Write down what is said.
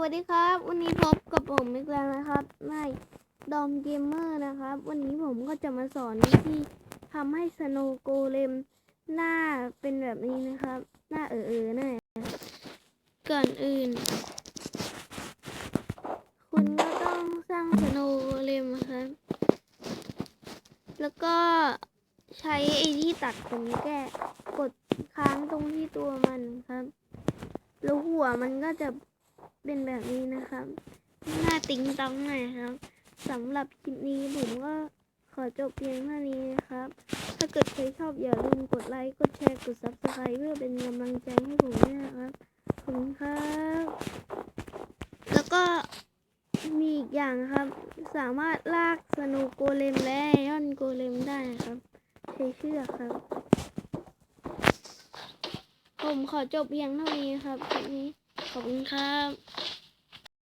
วัสดีครับ วันนี้พบกับผมอีกแล้วนะครับในดอมเกมเมอร์นะครับ วันนี้ผมก็จะมาสอนวิธีทำให้สโนโกเลมหน้าเป็นแบบนี้นะครับ หน้าเออเออๆหน่อยก่อนอื่น คุณก็ต้องสร้างสโนโกเลมครับ แล้วก็ใช้ไอ้ที่ตัดตรงนี้แก้กดค้างตรงที่ตัวมันครับ แล้วหัวมันก็จะ เป็นแบบนี้นะครับหน้าติ๊งต้องหน่อยครับสำหรับคลิปนี้ผมก็ขอจบเพียงเท่านี้นะครับ ถ้าเกิดใครชอบอย่าลืมกดไลค์กดแชร์กด subscribe เพื่อเป็นกำลังใจให้ผมด้วยนะครับ ขอบคุณครับ แล้วก็มีอีกอย่างครับ สามารถลากสโนูโกเลมและไอออนโกเลมได้นะครับ ใช้เชือกครับ ผมขอจบเพียงเท่านี้ครับคลิปนี้ ขอบคุณครับ